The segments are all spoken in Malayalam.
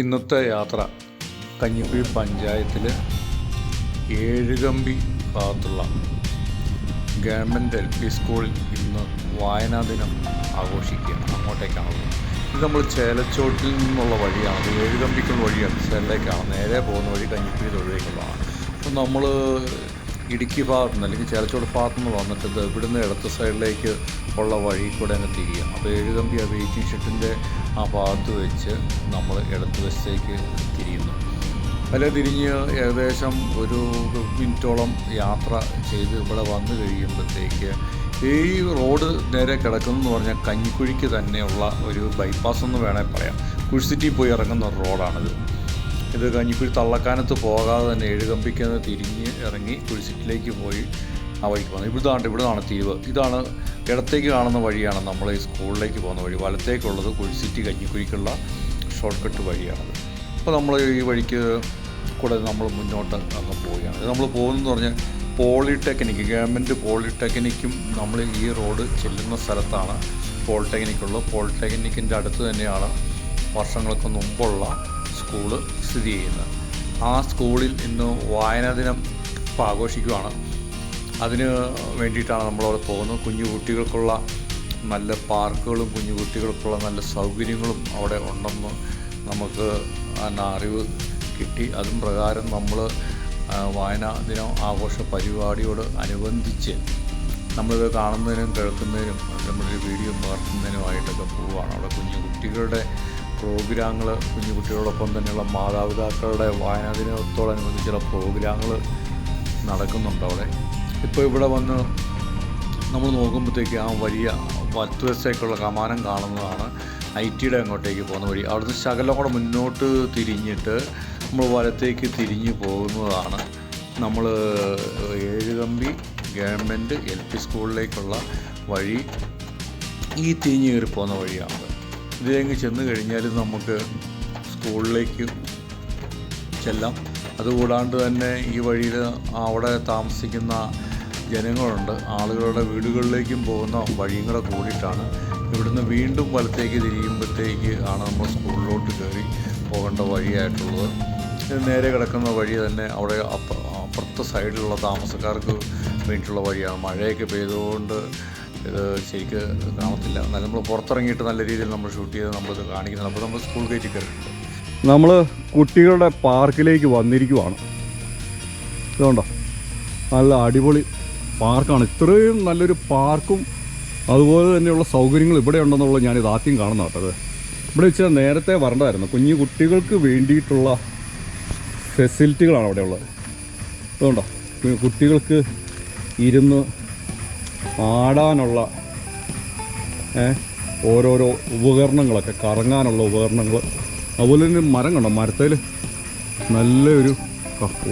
ഇന്നത്തെ യാത്ര കഞ്ഞിക്കുഴി പഞ്ചായത്തിൽ ഏഴുകമ്പി ഭാഗത്തുള്ള ഗവൺമെന്റ് എൽ പി സ്കൂളിൽ ഇന്ന് വായനാ ദിനം ആഘോഷിക്കുകയാണ്. അങ്ങോട്ടേക്കാണുള്ളത്. ഇത് നമ്മൾ ചേലച്ചോട്ടിൽ നിന്നുള്ള വഴിയാണ്. അത് ഏഴുകമ്പിക്കുള്ള വഴിയാണ്. ചേലിലേക്കാണ് നേരെ പോകുന്ന വഴി കഞ്ഞിക്കുഴി തൊഴിലേക്കുള്ളതാണ് അപ്പോൾ നമ്മൾ ഇടുക്കി ഭാഗത്തു നിന്ന് അല്ലെങ്കിൽ ചേലച്ചോട് ഭാഗത്തു നിന്ന് വന്നിട്ട് ഇത് ഇവിടുന്ന് ഇടത്ത് സൈഡിലേക്ക് ഉള്ള വഴി കൂടെ അങ്ങ് തിരിയുക അപ്പോൾ ഏഴുകമ്പി ആ വെയിറ്റിംഗ് ഷെഡിന്റെ ആ ഭാഗത്ത് വെച്ച് നമ്മൾ ഇടത്ത് വശത്തേക്ക് തിരിയുന്നു. അല്ല തിരിഞ്ഞ് ഏകദേശം ഒരു മിനിറ്റോളം യാത്ര ചെയ്ത് ഇവിടെ വന്നു കഴിയുമ്പോഴത്തേക്ക് ഈ റോഡ് നേരെ കിടക്കുന്നെന്ന് പറഞ്ഞാൽ കഞ്ഞിക്കുഴിക്ക് തന്നെയുള്ള ഒരു ബൈപ്പാസ് എന്ന് വേണേൽ പറയാം. കുഴിസിറ്റി പോയി ഇറങ്ങുന്ന റോഡാണിത് ഇത് കഞ്ഞിക്കുഴി തള്ളക്കാനത്ത് പോകാതെ തന്നെ എഴുകമ്പിക്കുന്ന തിരിഞ്ഞ് ഇറങ്ങി കുഴിസിറ്റിലേക്ക് പോയി ആ വഴിക്ക് പോകുന്നത് ഇവിടുന്നാണ് ഇവിടുന്നാണ് തിരിവ് ഇതാണ് ഇടത്തേക്ക് കാണുന്ന വഴിയാണ് നമ്മൾ ഈ സ്കൂളിലേക്ക് പോകുന്ന വഴി. വലത്തേക്കുള്ളത് കുഴിസിറ്റി കഞ്ഞിക്കുഴിക്കുള്ള ഷോർട്ട് കട്ട് വഴിയാണത്. അപ്പോൾ നമ്മൾ ഈ വഴിക്ക് കൂടെ നമ്മൾ മുന്നോട്ട് അങ്ങ് പോവുകയാണ്. നമ്മൾ പോകുന്നതെന്ന് പറഞ്ഞാൽ പോളിടെക്നിക്ക് ഗവൺമെന്റ് പോളിടെക്നിക്കും നമ്മൾ ഈ റോഡ് ചെല്ലുന്ന സ്ഥലത്താണ് പോളിടെക്നിക്കുള്ളത്. പോളിടെക്നിക്കിന്റെ അടുത്ത് തന്നെയാണ് വർഷങ്ങൾക്ക് മുമ്പുള്ള സ്കൂൾ സ്ഥിതി ചെയ്യുന്നത്. ആ സ്കൂളിൽ ഇന്ന് വായനാ ദിനം ഇപ്പോൾ ആഘോഷിക്കുകയാണ് അതിന് വേണ്ടിയിട്ടാണ് നമ്മളവിടെ പോകുന്നത്. കുഞ്ഞു കുട്ടികൾക്കുള്ള നല്ല പാർക്കുകളും കുഞ്ഞു കുട്ടികൾക്കുള്ള നല്ല സൗകര്യങ്ങളും അവിടെ ഉണ്ടെന്ന് നമുക്ക് അറിവ് കിട്ടി. അതും പ്രകാരം നമ്മൾ വായനാ ദിനം ആഘോഷ പരിപാടിയോട് അനുബന്ധിച്ച് നമ്മളിത് കാണുന്നതിനും കേൾക്കുന്നതിനും നമ്മളൊരു വീഡിയോ പകർത്തുന്നതിനുമായിട്ടൊക്കെ പോവുകയാണ്. അവിടെ കുഞ്ഞു കുട്ടികളുടെ പ്രോഗ്രാമുകൾ കുഞ്ഞു കുട്ടികളോടൊപ്പം തന്നെയുള്ള മാതാപിതാക്കളുടെ വായനാ ദിനത്തോടനുബന്ധിച്ചുള്ള പ്രോഗ്രാമുകൾ നടക്കുന്നുണ്ട് അവിടെ. ഇപ്പോൾ ഇവിടെ വന്ന് നമ്മൾ നോക്കുമ്പോഴത്തേക്ക് ആ വലിയ വലത്തുവശത്തേക്കുള്ള കമാനം കാണുന്നതാണ് ഐ ടിയുടെ അങ്ങോട്ടേക്ക് പോകുന്ന വഴി. അവിടുന്ന് ശകലം കൂടെ മുന്നോട്ട് തിരിഞ്ഞിട്ട് നമ്മൾ വലത്തേക്ക് തിരിഞ്ഞു പോകുന്നതാണ്. നമ്മൾ ഏഴുകമ്പി ഗവൺമെന്റ് എൽ പി സ്കൂളിലേക്കുള്ള വഴി ഈ തിരിഞ്ഞ് കയറി പോകുന്ന വഴിയാണ്. ഇതിലേക്ക് ചെന്ന് കഴിഞ്ഞാൽ നമുക്ക് സ്കൂളിലേക്ക് ചെല്ലാം. അതുകൂടാണ്ട് തന്നെ ഈ വഴിയിൽ അവിടെ താമസിക്കുന്ന ജനങ്ങളുണ്ട്. ആളുകളുടെ വീടുകളിലേക്കും പോകുന്ന വഴിയും കൂടെ കൂടിയിട്ടാണ്. ഇവിടുന്ന് വീണ്ടും വലത്തേക്ക് തിരിയുമ്പോഴത്തേക്ക് ആണ് നമ്മൾ സ്കൂളിലോട്ട് കയറി പോകേണ്ട വഴിയായിട്ടുള്ളത്. ഇത് നേരെ കിടക്കുന്ന വഴി തന്നെ അവിടെ അപ്പ അപ്പുറത്തെ സൈഡിലുള്ള താമസക്കാർക്ക് വേണ്ടിയിട്ടുള്ള വഴിയാണ്. മഴയൊക്കെ പെയ്തുകൊണ്ട് ശരിക്ക് കാണത്തില്ല. എന്നാലും നമ്മൾ പുറത്തിറങ്ങിയിട്ട് നല്ല രീതിയിൽ നമ്മൾ ഷൂട്ട് ചെയ്ത് നമ്മളിത് കാണിക്കുന്നത് അപ്പോൾ നമ്മൾ സ്കൂൾ ഗേറ്റിൽ കയറിയിട്ടുണ്ട്. നമ്മൾ കുട്ടികളുടെ പാർക്കിലേക്ക് വന്നിരിക്കുവാണ്. ഇതുകൊണ്ടോ നല്ല അടിപൊളി പാർക്കാണ്. ഇത്രയും നല്ലൊരു പാർക്കും അതുപോലെ തന്നെയുള്ള സൗകര്യങ്ങൾ ഇവിടെ ഉണ്ടെന്നുള്ളത് ഞാനിത് ആദ്യം കാണുന്ന കേട്ടത് ഇവിടെ വെച്ചാൽ നേരത്തെ വരേണ്ടതായിരുന്നു. കുഞ്ഞു കുട്ടികൾക്ക് വേണ്ടിയിട്ടുള്ള ഫെസിലിറ്റികളാണ് അവിടെ ഉള്ളത്. അതുകൊണ്ടോ കുട്ടികൾക്ക് ഇരുന്ന് ആടാനുള്ള ഏ, ഓരോരോ ഉപകരണങ്ങളൊക്കെ കറങ്ങാനുള്ള ഉപകരണങ്ങൾ അതുപോലെ തന്നെ മരം കണ്ടോ? മരത്തിൽ നല്ലൊരു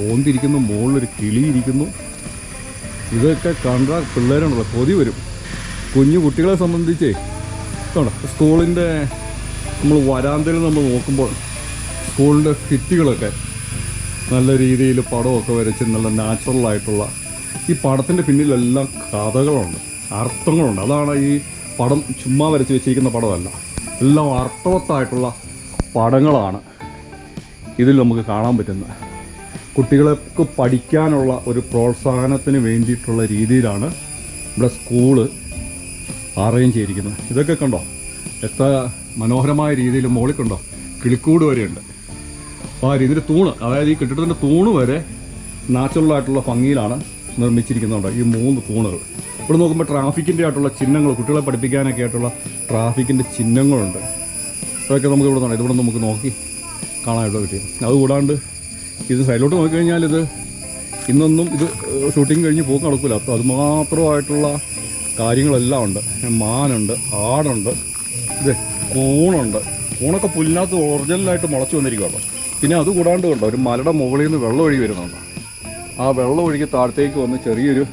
ഓന്തിരിക്കുന്നു മുകളിലൊരു കിളിയിരിക്കുന്നു. ഇതൊക്കെ കണ്ട പിള്ളേരുണ്ടല്ലോ കൊതി വരും. കുഞ്ഞു കുട്ടികളെ സംബന്ധിച്ച് കണ്ടോ? സ്കൂളിന്റെ നമ്മൾ വരാന്തയിൽ നമ്മൾ നോക്കുമ്പോൾ സ്കൂളിന്റെ ഫിറ്റുകളൊക്കെ നല്ല രീതിയിൽ പടമൊക്കെ വരച്ച് നല്ല നാച്ചുറൽ ആയിട്ടുള്ള ഈ പടത്തിന്റെ പിന്നിലെല്ലാം കഥകളുണ്ട് അർത്ഥങ്ങളുണ്ട്. അതാണ് ഈ പടം ചുമ്മാ വരച്ച് വെച്ചിരിക്കുന്ന പടമല്ല. എല്ലാം അർത്ഥവത്തായിട്ടുള്ള പടങ്ങളാണ് ഇതിൽ നമുക്ക് കാണാൻ പറ്റുന്നത്. കുട്ടികൾക്ക് പഠിക്കാനുള്ള ഒരു പ്രോത്സാഹനത്തിന് വേണ്ടിയിട്ടുള്ള രീതിയിലാണ് ഇവിടെ സ്കൂൾ അറേഞ്ച് ചെയ്തിരിക്കുന്നത്. ഇതൊക്കെ കണ്ടോ? എത്ര മനോഹരമായ രീതിയിൽ മുകളിൽ കണ്ടോ? കിളിക്കൂട് വരെയുണ്ട്. അപ്പോൾ ആ രീതിയിൽ തൂണ് അതായത് ഈ കെട്ടിടത്തിന്റെ തൂണ് വരെ നാച്ചുറൽ ആയിട്ടുള്ള ഭംഗിയിലാണ് നിർമ്മിച്ചിരിക്കുന്നുണ്ട്. ഈ മൂന്ന് തൂണുകൾ. ഇവിടെ നോക്കുമ്പോൾ ട്രാഫിക്കിന്റെ ആയിട്ടുള്ള ചിഹ്നങ്ങൾ കുട്ടികളെ പഠിപ്പിക്കാനൊക്കെ ആയിട്ടുള്ള ട്രാഫിക്കിന്റെ ചിഹ്നങ്ങളുണ്ട്. അതൊക്കെ നമുക്ക് ഇവിടെ നിന്നാണ് ഇതിവിടെ നമുക്ക് നോക്കി കാണാനായിട്ട് പറ്റും അതുകൂടാണ്ട് ഇത് സൈഡിലോട്ട് നോക്കിക്കഴിഞ്ഞാൽ ഇത് ഇന്നൊന്നും ഇത് ഷൂട്ടിങ് കഴിഞ്ഞ് പോക്ക് നടക്കില്ല അപ്പോൾ അതുമാത്രമായിട്ടുള്ള കാര്യങ്ങളെല്ലാം ഉണ്ട്. മാനുണ്ട് ആടുണ്ട് ഇത് കൂണുണ്ട്. കൂണൊക്കെ പുല്ലിനകത്ത് ഒറിജിനലായിട്ട് മുളച്ചു വന്നിരിക്കുകയാണ് പിന്നെ അതുകൂടാണ്ട് കൊണ്ടോ ഒരു മലയുടെ മുകളിൽ നിന്ന് വെള്ളം ഒഴുകി വരുന്നുണ്ട്. ആ വെള്ളം ഒഴുകി താഴത്തേക്ക് വന്ന് ചെറിയൊരു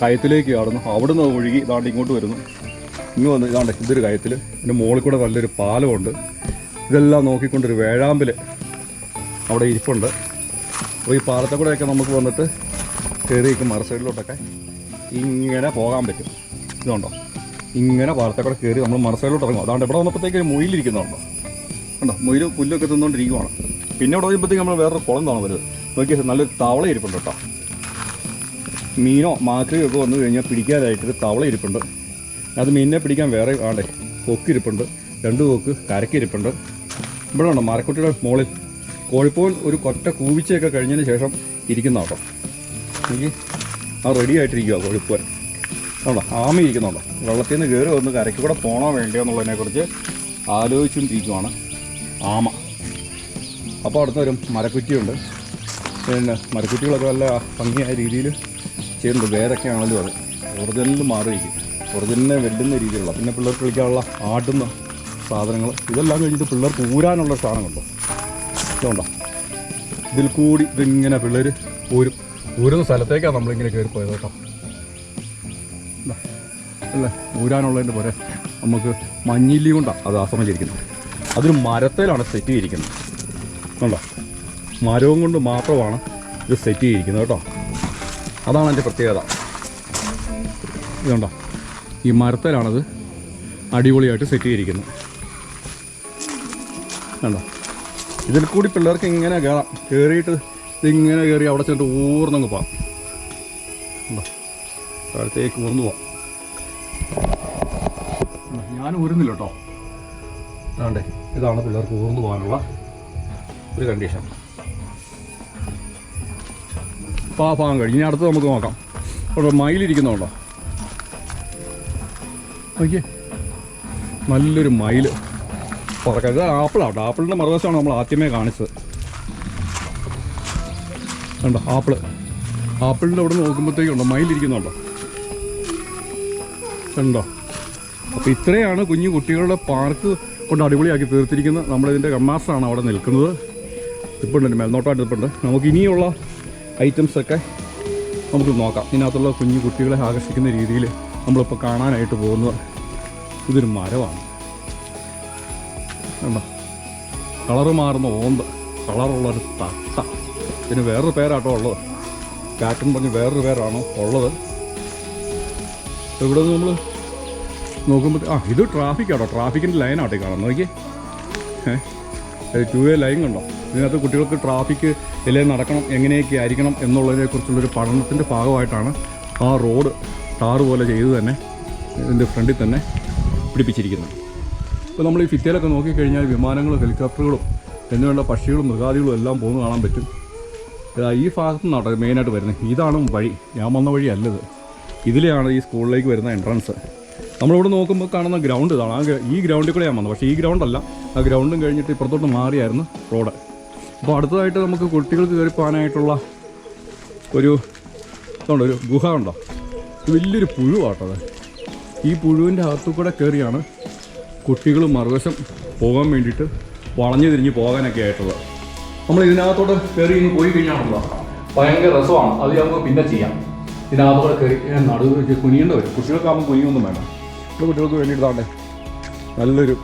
കയത്തിലേക്ക് കാണുന്നു അവിടുന്ന് ഒഴുകി ഇതാണ്ട് ഇങ്ങോട്ട് വരുന്നു. ഇങ്ങ് വന്ന് ഇതാണ്ട് ഇതൊരു കയത്തിൽ. പിന്നെ മുകളിൽ കൂടെ നല്ലൊരു പാലമുണ്ട്. ഇതെല്ലാം നോക്കിക്കൊണ്ടൊരു വേഴാമ്പൽ അവിടെ ഇരിപ്പുണ്ട്. അപ്പോൾ ഈ പാലത്തെ കൂടെയൊക്കെ നമുക്ക് വന്നിട്ട് കയറിയേക്കും മറ സൈഡിലോട്ടൊക്കെ. ഇങ്ങനെ പോകാൻ പറ്റും. ഇതുണ്ടോ? ഇങ്ങനെ പാലത്തെ കൂടെ കയറി നമ്മൾ മറ സൈഡിലോട്ട് ഇറങ്ങും. അതാണ്ട് ഇവിടെ വന്നപ്പോഴത്തേക്ക് ഒരു മുയിലിരിക്കുന്നുണ്ടോ കണ്ടോ? മുയിൽ പുല്ലൊക്കെ തിന്നുകൊണ്ടിരിക്കുവാണ്. പിന്നെ ഇവിടെ വരുമ്പോഴത്തേക്ക് നമ്മൾ വേറൊരു കുളം കാണാൻ വരുന്നത് നോക്കിയാൽ നല്ലൊരു തവള ഇരിപ്പുണ്ട് കേട്ടോ. മീനോ മാക്രിയോ ഒക്കെ വന്നു കഴിഞ്ഞാൽ പിടിക്കാനായിട്ടൊരു തവള ഇരിപ്പുണ്ട്. അത് മീനിനെ പിടിക്കാൻ വേറെ ആണ്ടേ കൊക്കിരിപ്പുണ്ട് രണ്ട് കൊക്ക് കരക്കിരിപ്പുണ്ട് ഇവിടെ ഉണ്ടോ മരക്കുട്ടിയുടെ മുകളിൽ കോഴിപ്പോൾ ഒരു കൊറ്റ കൂവിച്ചയൊക്കെ കഴിഞ്ഞതിന് ശേഷം ഇരിക്കുന്ന കേട്ടോ എനിക്ക് ആ റെഡി ആയിട്ടിരിക്കുക കോഴിപ്പോൻ ആണോ ആമ ഇരിക്കുന്നുണ്ടോ? വെള്ളത്തിൽ നിന്ന് കയറി വന്ന് കരയ്ക്ക് കൂടെ പോകണോ വേണ്ടയോ എന്നുള്ളതിനെക്കുറിച്ച് ആലോചിച്ചുകൊണ്ടിരിക്കുവാണ് ആമ. അപ്പോൾ അടുത്ത ഒരു മരക്കുറ്റിയുണ്ട്. പിന്നെ മരക്കുറ്റികളൊക്കെ നല്ല ഭംഗിയായ രീതിയിൽ ചെയ്യുന്നുണ്ട്. വേരൊക്കെ ആണല്ലോ അത്. ഒറിജിനലിൽ മാറിയിരിക്കും. ഒറിജിനലിനെ വെല്ലുന്ന രീതിയിലുള്ള പിന്നെ പിള്ളേർക്ക് കളിക്കാനുള്ള ആട്ടുന്ന സാധനങ്ങൾ ഇതെല്ലാം കഴിഞ്ഞിട്ട് പിള്ളേർക്ക് ഊരാനുള്ള സാധനങ്ങളുണ്ടോ? ഇതുണ്ടോ? ഇതിൽ കൂടി ഇതിങ്ങനെ പിള്ളേർ ഊരും. ഊരുന്ന സ്ഥലത്തേക്കാണ് നമ്മളിങ്ങനെ കയറി പോയത് കേട്ടോ അല്ലേ? ഊരാനുള്ളതിന്റെ പോലെ നമുക്ക് മഞ്ഞില്ലി കൊണ്ടാണ് അത് ആസ്വദിച്ചിരിക്കുന്നത് അതൊരു മരത്തേലാണ് സെറ്റ് ചെയ്തിരിക്കുന്നത് കണ്ടോ? മരവും കൊണ്ട് മാത്രമാണ് ഇത് സെറ്റ് ചെയ്തിരിക്കുന്നത് കേട്ടോ. അതാണ് എന്റെ പ്രത്യേകത. ഇതുണ്ടോ ഈ മരത്തിലാണത് അടിപൊളിയായിട്ട് സെറ്റ് ചെയ്തിരിക്കുന്നത്. കണ്ടോ? ഇതിൽ കൂടി പിള്ളേർക്ക് ഇങ്ങനെ കയറാം. കയറിയിട്ട് ഇതിങ്ങനെ കയറി അവിടെ ചെന്നിട്ട് ഊർന്നങ്ങ് പോകാം. കണ്ടോ? ഊർന്നു പോവാം ഞാൻ ഊരുന്നില്ല കേട്ടോ. ആണ്ടേ ഇതാണ് പിള്ളേർക്ക് ഊർന്നു പോകാനുള്ള ഒരു കണ്ടീഷൻ കഴിഞ്ഞ് ഇനി അടുത്ത് നമുക്ക് നോക്കാം. അവിടെ മയിലിരിക്കുന്നുണ്ടോ നോക്കിയേ. നല്ലൊരു മയിൽ. പറക്കരുത് ആപ്പിളാട്ടോ ആപ്പിളിന്റെ മറുവശമാണ് നമ്മൾ ആദ്യമേ കാണിച്ചത്. കണ്ടോ? ആപ്പിൾ. ആപ്പിളിന്റെ അവിടെ നോക്കുമ്പോഴത്തേക്കുണ്ടോ? മയിലിരിക്കുന്നുണ്ടോ കണ്ടോ? അപ്പോൾ ഇത്രയാണ് കുഞ്ഞു കുട്ടികളുടെ പാർക്ക് കൊണ്ട് അടിപൊളിയാക്കി തീർത്തിരിക്കുന്നത്. നമ്മളിതിന്റെ കമ്മാസാണ് അവിടെ നിൽക്കുന്നത്. ഇപ്പുണ്ട് മേൽനോട്ടമായിട്ട് ഇപ്പുണ്ട് നമുക്ക് ഇനിയുള്ള ഐറ്റംസൊക്കെ നമുക്ക് നോക്കാം. ഇതിനകത്തുള്ള കുഞ്ഞു കുട്ടികളെ ആകർഷിക്കുന്ന രീതിയിൽ നമ്മളിപ്പോൾ കാണാനായിട്ട് പോകുന്നത് ഇതൊരു മരമാണ്. കണ്ടോ? കളറ് മാറുന്ന ഓന്ത് കളറുള്ളൊരു തട്ട ഇതിന് വേറൊരു പേരാട്ടോ ഉള്ളത്. കാറ്റൻ പറഞ്ഞ് വേറൊരു പേരാണോ ഉള്ളത്. ഇവിടെ നമ്മൾ നോക്കുമ്പോൾ ആ ഇത് ട്രാഫിക്കാട്ടോ. ട്രാഫിക്കിന്റെ ലൈനാട്ടോ കാണാം കാണാൻ നോക്കി ഏഹ് ടു വേ ലൈൻ കണ്ടോ? ഇതിനകത്ത് കുട്ടികൾക്ക് ട്രാഫിക് ഇല്ലേ നടക്കണം എങ്ങനെയൊക്കെ ആയിരിക്കണം എന്നുള്ളതിനെക്കുറിച്ചുള്ളൊരു പഠനത്തിന്റെ ഭാഗമായിട്ടാണ് ആ റോഡ് ടാറ് പോലെ ചെയ്ത് തന്നെ ഇതിന്റെ ഫ്രണ്ടിൽ തന്നെ പിടിപ്പിച്ചിരിക്കുന്നത്. ഇപ്പോൾ നമ്മൾ ഈ ഫിറ്റയിലൊക്കെ നോക്കിക്കഴിഞ്ഞാൽ വിമാനങ്ങളും ഹെലികോപ്റ്ററുകളും എന്നുവേണ്ട പക്ഷികളും മൃഗാദികളും എല്ലാം പോകുന്നു കാണാൻ പറ്റും. ഈ ഭാഗത്തു നിന്നാണ് മെയിനായിട്ട് വരുന്നത്. ഇതാണ് വഴി. ഞാൻ വന്ന വഴി അല്ലത്. ഇതിലെയാണ് ഈ സ്കൂളിലേക്ക് വരുന്ന എൻട്രൻസ് നമ്മളിവിടെ നോക്കുമ്പോൾ കാണുന്ന ഗ്രൗണ്ട് ഇതാണ്. ആ ഈ ഗ്രൗണ്ടിൽ കൂടെ ഞാൻ വന്നത് പക്ഷേ ഈ ഗ്രൗണ്ടല്ല ആ ഗ്രൗണ്ടും കഴിഞ്ഞിട്ട് ഇപ്പുറത്തോട്ട് മാറിയായിരുന്നു റോഡ്. അപ്പോൾ അടുത്തതായിട്ട് നമുക്ക് കുട്ടികൾക്ക് കയറി പോകാനായിട്ടുള്ള ഒരു ഇതുണ്ട് ഒരു ഗുഹ ഉണ്ടോ? വലിയൊരു പുഴുവാട്ടോ അത്. ഈ പുഴുവിന്റെ അകത്തു കൂടെ കയറിയാണ് കുട്ടികൾ മറുവശം പോകാൻ വേണ്ടിയിട്ട് വളഞ്ഞു തിരിഞ്ഞ് പോകാനൊക്കെ ആയിട്ടുള്ളത്. നമ്മൾ ഇതിനകത്തോട്ട് കയറി ഇങ്ങ് പോയി കഴിഞ്ഞാണല്ലോ ഭയങ്കര രസമാണ്. അത് നമുക്ക് പിന്നെ ചെയ്യാം. ഇതിനകത്തോടെ കയറി നടുവ് കുനിയേണ്ട വരും. കുട്ടികൾക്കാകുമ്പോൾ കുനിയൊന്നും വേണം കുട്ടികൾക്ക് വേണ്ടിയിട്ടാണ്ടേ നല്ലൊരു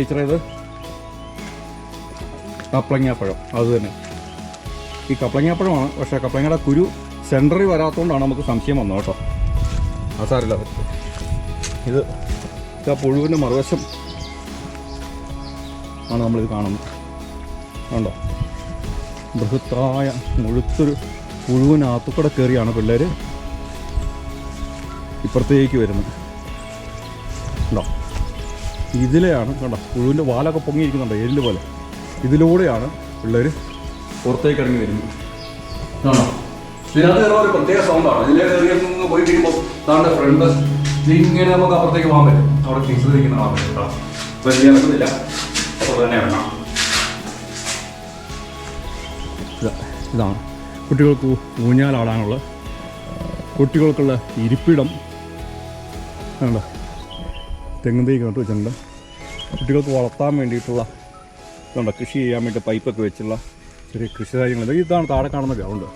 ടീച്ചർ ഇത്. കപ്ലങ്ങാപ്പഴം. അത് തന്നെ. ഈ കപ്ലങ്ങാപ്പഴമാണ്. പക്ഷേ കപ്ലങ്ങയുടെ കുരു സെന്ററിൽ വരാത്തതുകൊണ്ടാണ് നമുക്ക് സംശയം വന്നത് കേട്ടോ. ആ സാറില്ല ഇത് ആ പുഴുവിന്റെ മറുവശം ആണ് നമ്മളിത് കാണുന്നത്. കണ്ടോ? ബൃഹത്തായ മുഴുത്തൊരു പുഴുവിനകത്തു കൂടെ കയറിയാണ് പിള്ളേർ ഇപ്പുറത്തേക്ക് വരുന്നത്. കണ്ടോ? ഇതിലെയാണ് കണ്ടോ? പുഴുവിന്റെ വാലൊക്കെ പൊങ്ങിയിരിക്കുന്നുണ്ടോ? എല്ല് പോലെ. ഇതിലൂടെയാണ് പിള്ളേർ പുറത്തേക്ക് ഇറങ്ങി വരുന്നത്. ആണോ ഇതിനകത്ത് ഒരു പ്രത്യേക സൗണ്ടാണ് ഇതിലേക്ക് പോയി കഴിയുമ്പോൾ താണ്ട ഫ്രണ്ട് ഇങ്ങനെ നമുക്ക് അപ്പുറത്തേക്ക് പോകാൻ പറ്റും. അവിടെ ടീച്ചർ ഇരിക്കുന്ന കാണാൻ പറ്റും കേട്ടോ. അപ്പോൾ ഇനി ഇറങ്ങുന്നില്ല. അപ്പോൾ തന്നെ ഇറങ്ങാം. ഇതാ- ഇതാണ് കുട്ടികൾക്ക് ഊഞ്ഞാലാടാനുള്ള കുട്ടികൾക്കുള്ള ഇരിപ്പിടം. കണ്ടോ? തെങ്ങും തൈ കണ്ടു വെച്ചിട്ടുണ്ട്. കുട്ടികൾക്ക് വളർത്താൻ വേണ്ടിയിട്ടുള്ള ഇതുണ്ട്? കൃഷി ചെയ്യാൻ വേണ്ടി പൈപ്പൊക്കെ വെച്ചുള്ള ചെറിയ കൃഷി കാര്യങ്ങൾ. ഇതാണ് താഴെ കാണുന്ന ഗ്രൗണ്ട്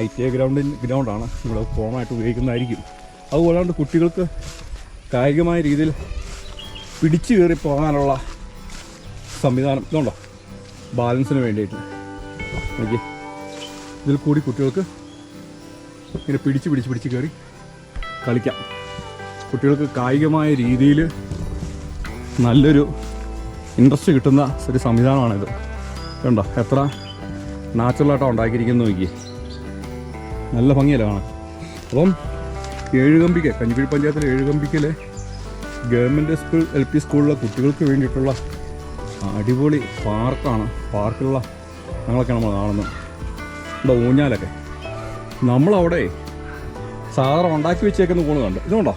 ഐ ടി ഐ ഗ്രൗണ്ടിൻ ഗ്രൗണ്ടാണ് ഇവിടെ ഫോമായിട്ട് ഉപയോഗിക്കുന്നതായിരിക്കും. അതുപോലെ കുട്ടികൾക്ക് കായികമായ രീതിയിൽ പിടിച്ചു കയറി പോകാനുള്ള സംവിധാനം ഇതുണ്ടോ? ബാലൻസിന് വേണ്ടിയിട്ട്. എനിക്ക് ഇതിൽ കൂടി കുട്ടികൾക്ക് ഇങ്ങനെ പിടിച്ച് പിടിച്ച് പിടിച്ച് കയറി കളിക്കാം. കുട്ടികൾക്ക് കായികമായ രീതിയിൽ നല്ലൊരു ഇൻട്രസ്റ്റ് കിട്ടുന്ന ഒരു സംവിധാനമാണിത്. കണ്ടോ? എത്ര നാച്ചുറലായിട്ടാണ് ഉണ്ടാക്കിയിരിക്കുന്നത് നോക്കി നല്ല ഭംഗിയല്ല കാണാൻ? അപ്പം ഏഴുകമ്പിക്ക് കഞ്ഞിക്കുഴി പഞ്ചായത്തിലെ ഏഴുകമ്പിക്കലെ ഗവൺമെന്റ് സ്കൂൾ എൽ പി സ്കൂളിലെ കുട്ടികൾക്ക് വേണ്ടിയിട്ടുള്ള അടിപൊളി പാർക്കാണ്. പാർക്കിലുള്ള ഞങ്ങളൊക്കെ നമ്മൾ കാണുന്നത്. ഇവിടെ ഊഞ്ഞാലൊക്കെ. നമ്മളവിടെ സാധാരണ ഉണ്ടാക്കി വെച്ചേക്കുന്ന കൂണ് കണ്ട്? ഇതുകൊണ്ടോ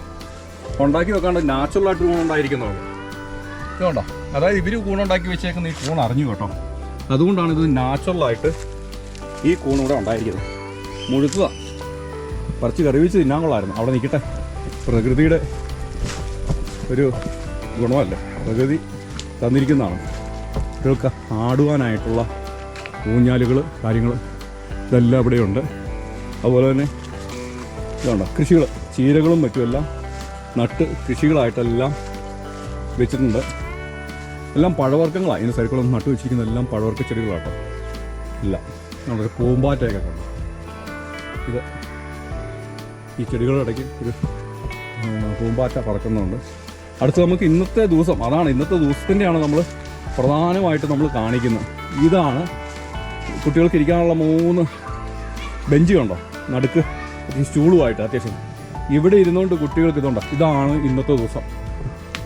ഉണ്ടാക്കി വെക്കാണ്ട് നാച്ചുറലായിട്ട് കൂണുണ്ടായിരിക്കുന്നത് ഇതുകൊണ്ടോ അതായത് ഇവർ കൂണുണ്ടാക്കി വെച്ചേക്കുന്ന ഈ കൂൺ അറിഞ്ഞു കേട്ടോ. അതുകൊണ്ടാണ് ഇത് നാച്ചുറലായിട്ട് ഈ കൂൺ ഉണ്ടായിരിക്കുന്നത്. മുഴുത്തതാ പറിച്ച് കറി വെച്ച് തിന്നാൻ കൊള്ളായിരുന്നു അവിടെ നിൽക്കട്ടെ. പ്രകൃതിയുടെ ഒരു ഗുണമല്ലേ? പ്രകൃതി തന്നിരിക്കുന്നതാണ്. കുട്ടികൾക്ക് ആടുവാനായിട്ടുള്ള ഊഞ്ഞാലുകൾ കാര്യങ്ങൾ ഇതെല്ലാം ഇവിടെയുണ്ട് അതുപോലെ തന്നെ ഇതുണ്ട്? കൃഷികൾ ചീരകളും മറ്റുമെല്ലാം നട്ട് കൃഷികളായിട്ടെല്ലാം വെച്ചിട്ടുണ്ട്. എല്ലാം പഴവർഗങ്ങളാണ് ഇതിന്റെ സൈഡിൽ നട്ടു വെച്ചിരിക്കുന്ന എല്ലാം പഴവർഗ ചെടികളാട്ടോ. ഇല്ല. നമ്മുടെ പൂമ്പാറ്റയൊക്കെ കണ്ടു. ഇത് ഈ ചെടികളുടെ ഇടയ്ക്ക് ഒരു പൂമ്പാറ്റ പറക്കുന്നുണ്ട് അടുത്ത് നമുക്ക് ഇന്നത്തെ ദിവസം അതാണ് ഇന്നത്തെ ദിവസത്തിന്റെയാണ് നമ്മൾ പ്രധാനമായിട്ട് നമ്മൾ കാണിക്കുന്നത്. ഇതാണ് കുട്ടികൾക്ക് ഇരിക്കാനുള്ള മൂന്ന് ബെഞ്ച് കണ്ടോ? നടുക്ക് സ്റ്റൂളുമായിട്ട് അത്യാവശ്യം. ഇവിടെ ഇരുന്നുകൊണ്ട് കുട്ടികൾക്ക് ഇതുണ്ടോ? ഇതാണ് ഇന്നത്തെ ദിവസം.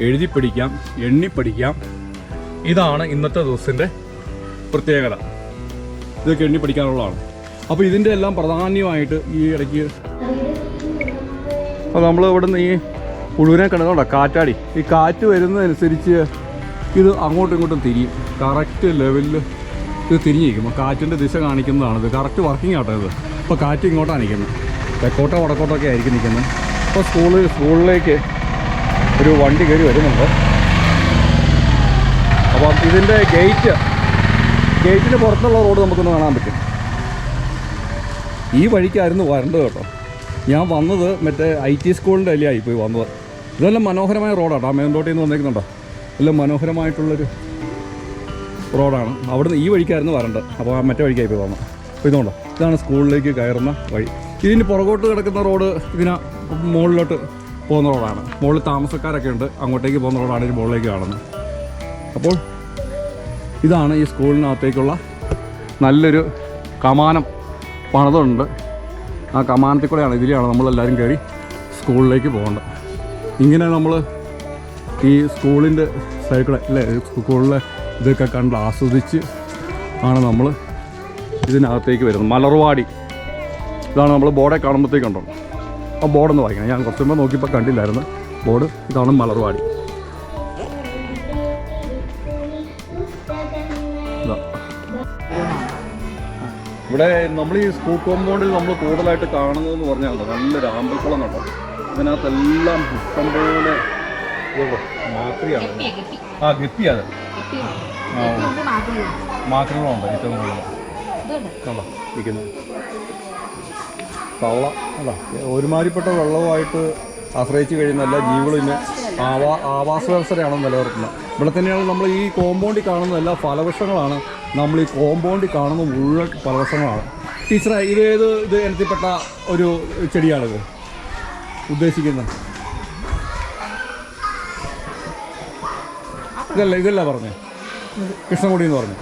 എഴുതി പഠിക്കാം എണ്ണി പഠിക്കാം. ഇതാണ് ഇന്നത്തെ ദിവസത്തിന്റെ പ്രത്യേകത. ഇതൊക്കെ എണ്ണി പഠിക്കാനുള്ളതാണ്. അപ്പോൾ ഇതിന്റെ എല്ലാം പ്രധാനമായിട്ട് ഈ ഇടയ്ക്ക് അപ്പോൾ നമ്മൾ ഇവിടുന്ന് ഈ ഉഴുവിനെ കണ്ടതുകൊണ്ടോ കാറ്റാടി. ഈ കാറ്റ് വരുന്നതനുസരിച്ച് ഇത് അങ്ങോട്ടും ഇങ്ങോട്ടും തിരിയും. കറക്റ്റ് ലെവലിൽ ഇത് തിരിഞ്ഞിരിക്കും. കാറ്റിന്റെ ദിശ കാണിക്കുന്നതാണ് ഇത്. കറക്റ്റ് വർക്കിംഗ് ആട്ടോ ഇത്. ഇപ്പോൾ കാറ്റ് ഇങ്ങോട്ടാണ് നിൽക്കുന്നത്. തെക്കോട്ടോ വടക്കോട്ടോ ഒക്കെ ആയിരിക്കും നിൽക്കുന്നത്. അപ്പോൾ സ്കൂളിൽ സ്കൂളിലേക്ക് ഒരു വണ്ടി കയറി വരുന്നുണ്ട്. അപ്പം ഇതിന്റെ ഗേറ്റ് ഗേറ്റിന് പുറത്തുള്ള റോഡ് നമുക്കൊന്ന് കാണാൻ പറ്റും. ഈ വഴിക്കായിരുന്നു വരേണ്ടത് കേട്ടോ. ഞാൻ വന്നത് മറ്റേ ഐ ടി സ്കൂളിന്റെ അല്ലേ പോയി വന്നത്. ഇതെല്ലാം മനോഹരമായ റോഡാട്ടോ ആ മെയിൻ റോഡിൽ നിന്ന് വന്നേക്കുന്നുണ്ടോ? എല്ലാം മനോഹരമായിട്ടുള്ളൊരു റോഡാണ്. അവിടുന്ന് ഈ വഴിക്കായിരുന്നു വരേണ്ടത്. അപ്പോൾ ആ മറ്റേ വഴിക്കായി പോയി വന്നത്. അപ്പോൾ ഇതുകൊണ്ടോ? ഇതാണ് സ്കൂളിലേക്ക് കയറുന്ന വഴി. ഇതിന് പുറകോട്ട് കിടക്കുന്ന റോഡ് ഇതിന് മുകളിലോട്ട് പോകുന്ന റോഡാണ്. മുകളിൽ താമസക്കാരൊക്കെ ഉണ്ട്. അങ്ങോട്ടേക്ക് പോകുന്ന റോഡാണ് ഇതിന് മുകളിലേക്ക് കാണുന്നത്. അപ്പോൾ ഇതാണ് ഈ സ്കൂളിനകത്തേക്കുള്ള നല്ലൊരു കമാനം പണിതുണ്ട്. ആ കമാനത്തിൽ കൂടെയാണ് ഇതിലെയാണ് നമ്മളെല്ലാവരും കയറി സ്കൂളിലേക്ക് പോകേണ്ടത്. ഇങ്ങനെ നമ്മൾ ഈ സ്കൂളിന്റെ സൈക്കിളെ അല്ലേ സ്കൂളിലെ ഇതൊക്കെ കണ്ട് ആസ്വദിച്ച് ആണ് നമ്മൾ ഇതിനകത്തേക്ക് വരുന്നത്. മലർവാടി. ഇതാണ് നമ്മൾ ബോർഡെ കാണുമ്പോഴത്തേക്കുണ്ടോ ആ ബോർഡൊന്ന് വായിക്കണം. ഞാൻ കുറച്ച് മുമ്പ് നോക്കിയപ്പോൾ കണ്ടില്ലായിരുന്നു. ബോർഡ് ഇതാണ് മലർവാടി. ഇവിടെ നമ്മൾ ഈ സ്കൂൾ കോമ്പൗണ്ടിൽ നമ്മൾ കൂടുതലായിട്ട് കാണുന്നതെന്ന് പറഞ്ഞാൽ നല്ലൊരു ആമ്പൽക്കുളം കണ്ടോ? അതിനകത്തെല്ലാം ഇഷ്ടം പോലെ ആ ഗപ്പിയാണ് ആ മാക്രികളുണ്ട് ഏറ്റവും കൂടുതൽ തവള അല്ല ഒരുമാതിരിപ്പെട്ട വെള്ളവുമായിട്ട് ആശ്രയിച്ച് കഴിയുന്ന എല്ലാ ജീവികളും ഇന്ന് ആവാ ആവാസ വ്യവസ്ഥയാണ് നിലനിർത്തുന്നത്? ഇവിടെ തന്നെയാണ് നമ്മൾ ഈ കോമ്പൗണ്ടിൽ കാണുന്ന എല്ലാ ഫലവൃക്ഷങ്ങളാണ് നമ്മൾ ഈ കോമ്പൗണ്ടിൽ കാണുന്ന മുഴുവൻ ഫലവൃക്ഷങ്ങളാണ്. ടീച്ചറെ ഇത് ഏത് ഇത് ഇനത്തിൽപ്പെട്ട ഒരു ചെടിയാണിത്? ഉദ്ദേശിക്കുന്നത് ഇതല്ല ഇതല്ല പറഞ്ഞേ. കൃഷ്ണകുടി എന്ന് പറഞ്ഞു.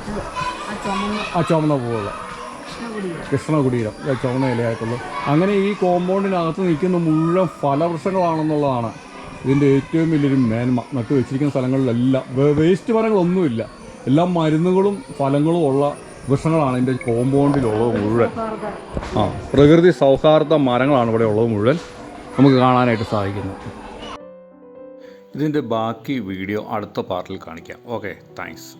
ആ ചുമന്ന പൂവുള്ള. കൃഷ്ണകുടീരം. ചുമന്ന ചുവന്ന ഇലയായിട്ടുള്ളത്. അങ്ങനെ ഈ കോമ്പൗണ്ടിനകത്ത് നിൽക്കുന്ന മുഴുവൻ ഫലവൃക്ഷങ്ങളാണെന്നുള്ളതാണ് ഇതിന്റെ ഏറ്റവും വലിയൊരു മേന്മ നട്ടു വെച്ചിരിക്കുന്ന സ്ഥലങ്ങളിലെല്ലാം വേസ്റ്റ് മരങ്ങളൊന്നുമില്ല എല്ലാ മരുന്നുകളും ഫലങ്ങളും ഉള്ള വൃക്ഷങ്ങളാണ് ഇതിന്റെ കോമ്പൗണ്ടിലുള്ളത് മുഴുവൻ. ആ പ്രകൃതി സൗഹാർദ്ദ മരങ്ങളാണ് ഇവിടെ ഉള്ളത് മുഴുവൻ നമുക്ക് കാണാനായിട്ട് സാധിക്കുന്നത്. ഇതിന്റെ ബാക്കി വീഡിയോ അടുത്ത പാർട്ടിൽ കാണിക്കാം. Okay thanks